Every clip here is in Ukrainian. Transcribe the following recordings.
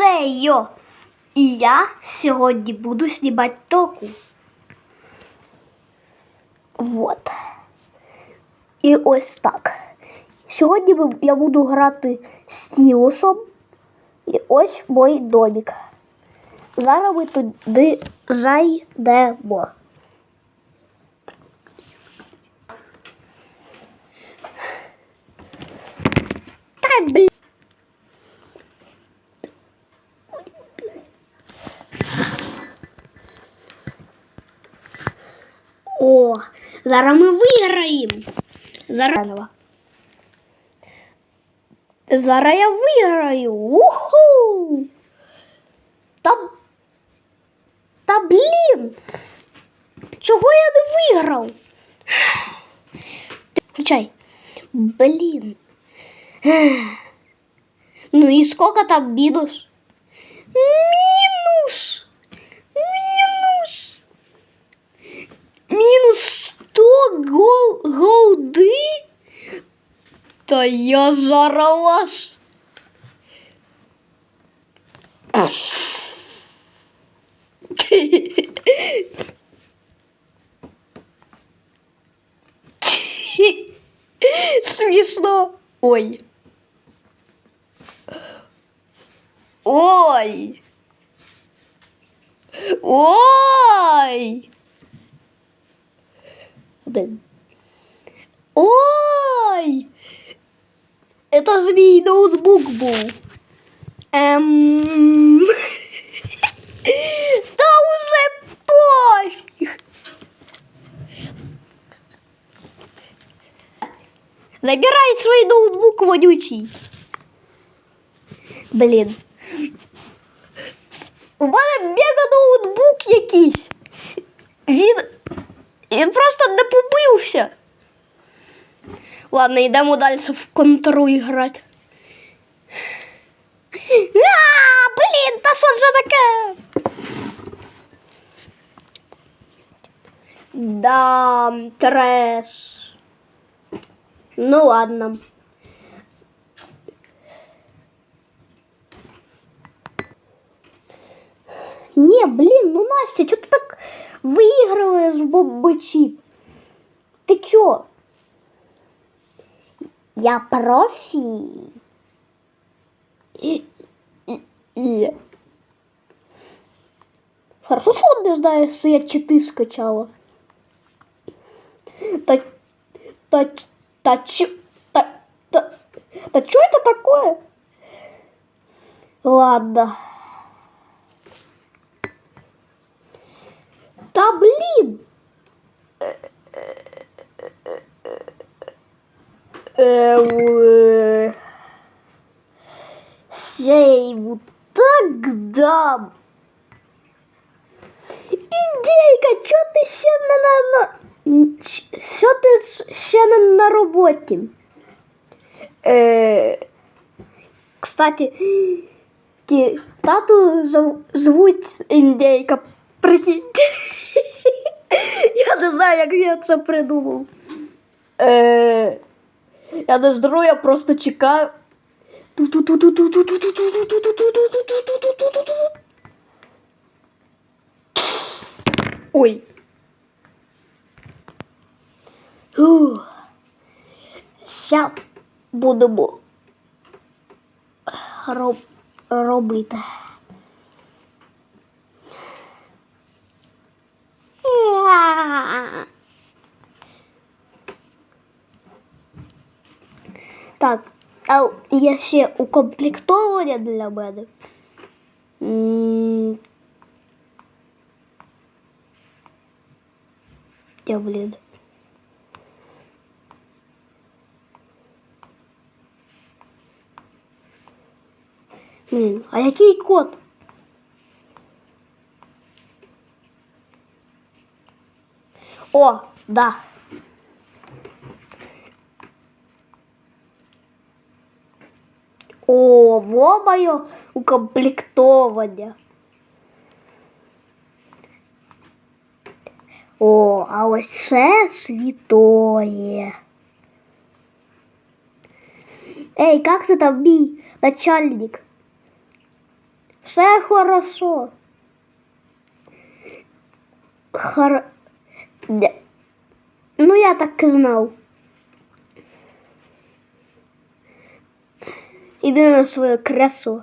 Сею. І я сьогодні буду знімати току. Вот. І ось так. Сьогодні я буду грати з Стілусом. І ось мій домик. Зараз ми туди зайдемо. зараз ми виграємо. Зараз. Зараз я виграю. Уху! Та, та блін! Чого я не виграв? Включай. Блін. Ну і сколько там мінус? Мінус! Мінус! Мінус 100 гол голды? Да я жароваш. Смешно. Ой. Ой. Ой. Блин. Ой! Это змей ноутбук был. Эм... Да уже пофиг. Забирай свой ноутбук вонючий. Блін. У мене мега ноутбук якийсь. Ладно, йдемо далі в контру грати. А, блін, та що це таке? Да, треш. Ну ладно. Не, блин, ну Настя, что ты так выигрываешь в бобычи? Ты чё? Я профи. И, и, и. Хорошо, что он что я читы скачала. Та, та, та, чё, та, та, та чё это такое? Ладно. Та блин! Сейву так дам. Ідейка, чого ти ще не на, Що ти ще не на роботі? Е, кстати, ті, тату звуть індейка. Прикиньте. Я не знаю, як я це придумав. Е, я не знаю, я просто чекаю. Ой. Ща будемо роб, робити. Так, а є ще укомплектовування для мене. М. Я, блін. Блін, а який код? О, да. О, вобаю укомплектовання. О, а ось це святое. Эй, как ты там, мій начальник? Це хорошо. Хор... Ну, я так і знав. Іди на своє кресло.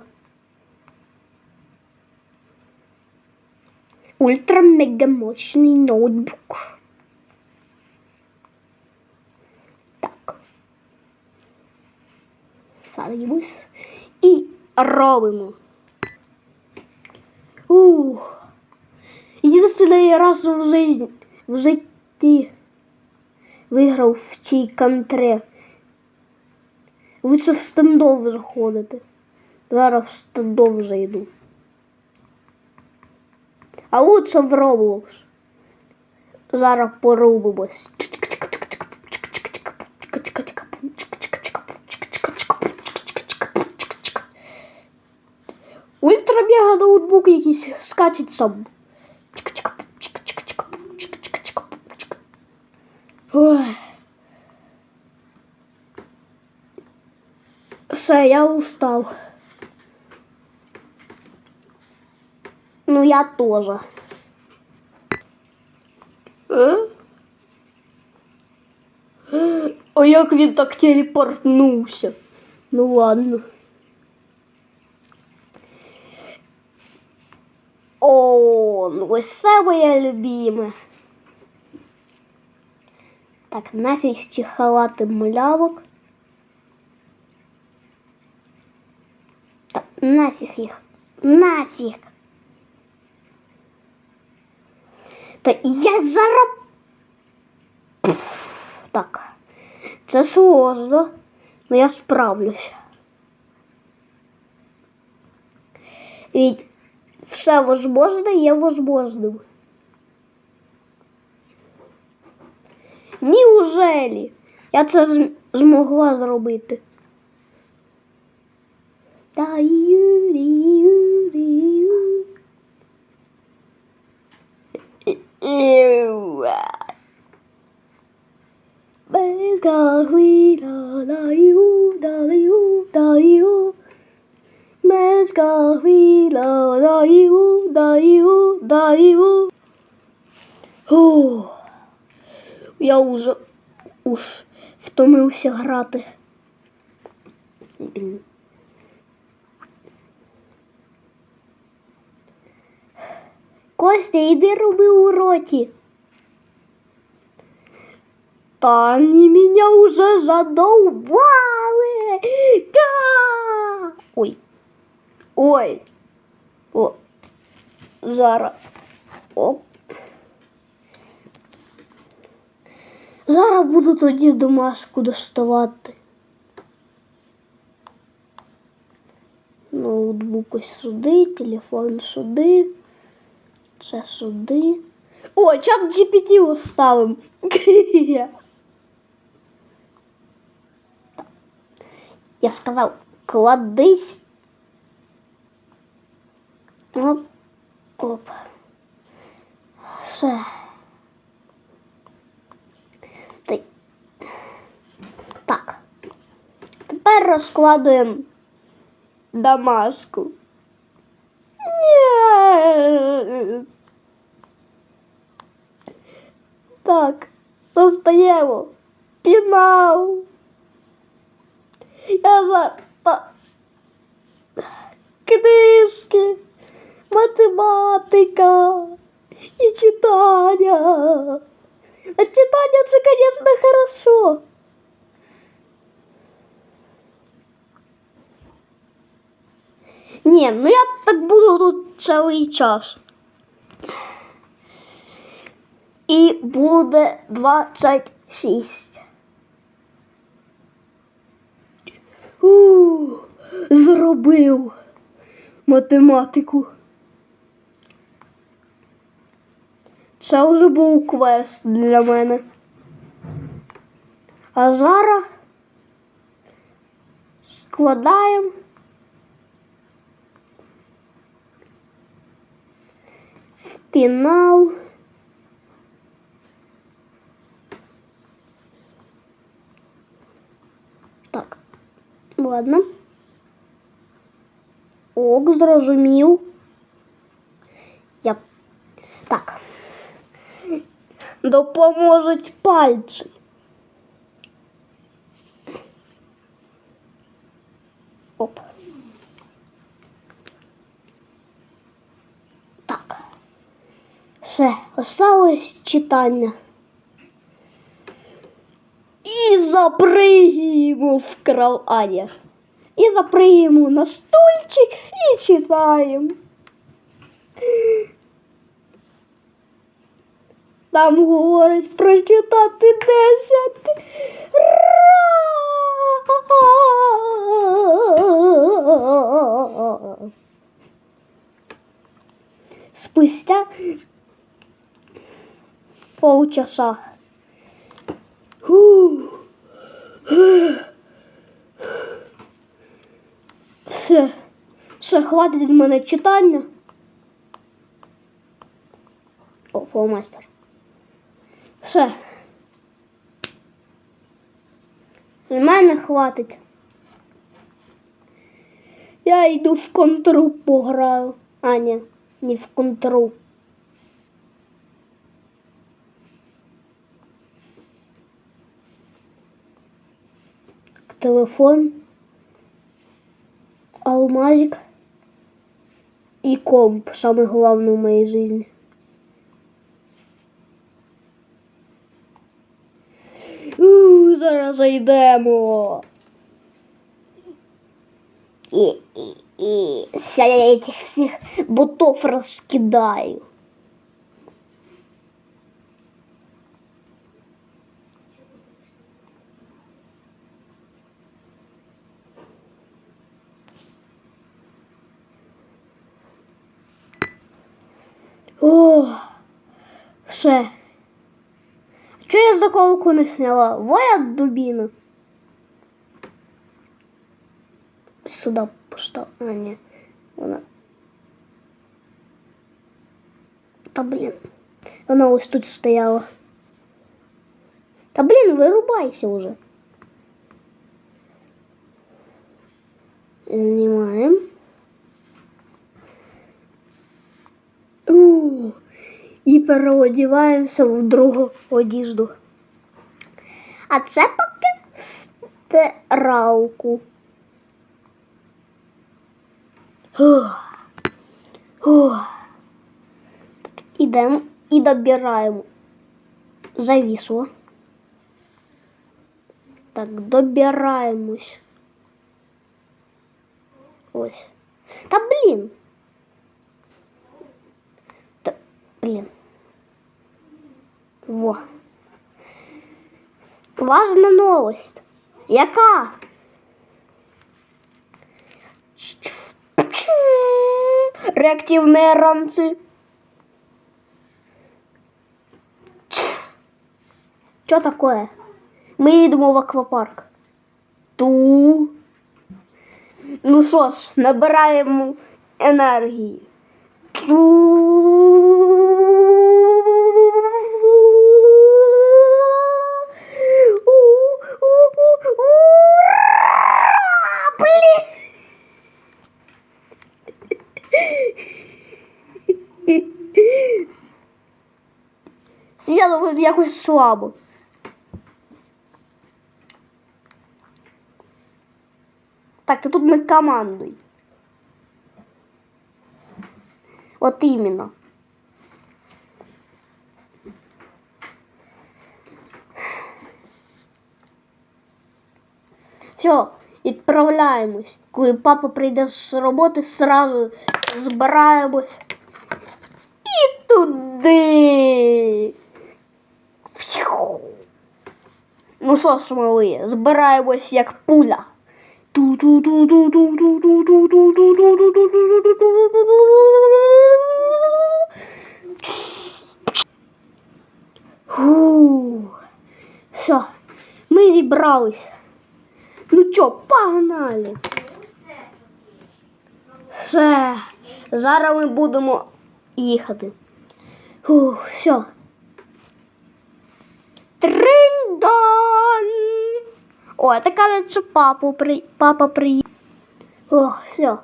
Ультра-мега-мощний ноутбук. Так. Садимось і робимо. Ух. Єдиний раз в житті, в житті виграв в цій контре. Лучше в стендов заходити. Зараз в стендов вже йду. А лучше в Roblox. Зараз порубимось. Ультра мега ноутбук якийсь скачить сам. Ой. Все, я устав. Ну, я тоже. Е? А як він так телепортнувся? Ну ладно. О, ну ось це моє любиме. Так, нафіг чихалати мулявок. Так, Нафіг їх. Нафіг. Та я зараз. Так. Це сложно, але я справлюся. Ведь все возможно є возможним. Неужели? Я це змогла зробити. Та-ю-рі-ю-рі-ю. Безга хвіля, да-ю, да-ю, да-ю. Безга хвіля, да-ю, да-ю, да-ю. Я уже уж втомився грати. Блін. Костя, іди роби уроки. Та они меня уже задолбали. Да! Ой. Ой. О. Зараз. Оп. Зараз буду тоді домашку доставати. Ноутбук ось сюди, телефон сюди. Це сюди. О, чат GPT оставим. Я сказав, кладись. Оп. Оп. Все. Так. Тепер розкладуємо домашку. Я за книжки, математика і читання. А читання це, звісно, хорошо. Ні, ну я так буду тут цілий час. І буде 26. У, зробив математику. Це вже був квест для мене. А зараз складаємо. в ладно. Ок, зрозумів. Я... Так. Допоможуть пальці. Оп. Так. Все, осталось читання. І запригуємо в кров... І запригуємо на стульчик і читаємо. Там говорить прочитати 10. раз. Спустя полчаса. Фу. Все, все, хватить від мене читання. О, фломастер. Все. Від мене хватить. Я йду в контру пограю. А, ні, не в контру. Телефон, алмазик и комп, самый главный в моей жизни. У, зараз зайдемо. І, і, і ся я этих всіх ботов розкидаю. Чого я заколку не сняла? Воя дубина. Сюда пошла. А, ні. Вона. Та блін. Вона ось тут стояла. Та блін, вирубайся уже. Знімаємо. І переодіваємося в другу одежду. А це поки в стиралку. Ідемо і добираємо. Завісло. Так, добираємось. Ось. Та блін. Та, блін. Во. Важна новость. Яка? Реактивные ранцы. Что такое? Ми їдемо в аквапарк. Ту. Ну що ж, набираємо енергії. Блін! Свято буде якось слабо. Так, ти тут не командуй. От іменно. Все, відправляємось. Коли папа прийде з роботи, сразу збираємось. І туди. Фью. Ну що ж, мали, збираємось як пуля. Фу. Все, ми зібрались. Ну чо, погнали. Все, зараз ми будемо їхати. Фу, все. Триндан. О, це кажуть, що папу при... папа приїхав. О, все.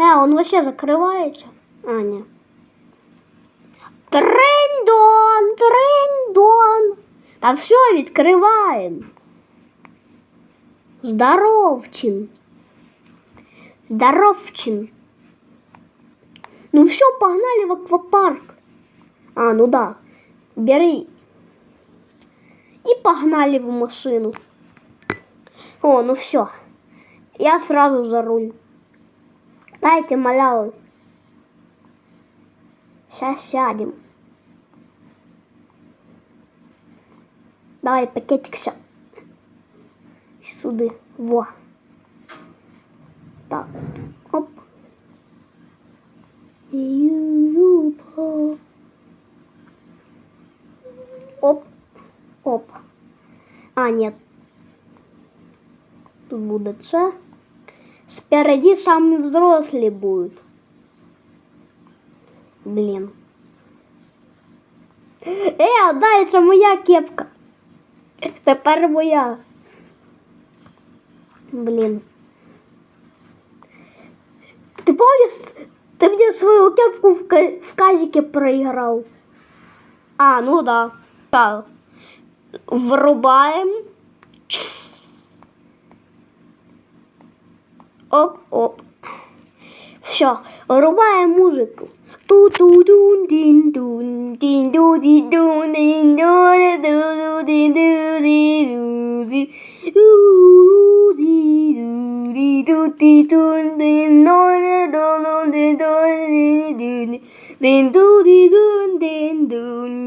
Э, он вообще закрывается? А, нет. Трендон, трендон. Та все, відкриваємо. Здоровчин. Здоровчин. Ну все, погнали в аквапарк. А, ну да. Бери. И погнали в машину. О, ну все. Я сразу за руль. Дайте малявы. Сейчас сядем. Давай пакетик ся. Сюди. Во. Так. Оп. Ю-ю-по. Оп. Оп. А, нет. Тут буде це. Спереди самі взрослі будуть. Блін. Е, дай, це моя кепка. Тепер моя. Блін. Ти помниш, ти мені свою кепку в, в казіки проіграв? А, ну да. Так. Врубаємо. Оп-оп. Все, врубаємо музику. Do do do din do din do di do din do do do din do di do di do di do di do di do din do do do din do di do din do di do din do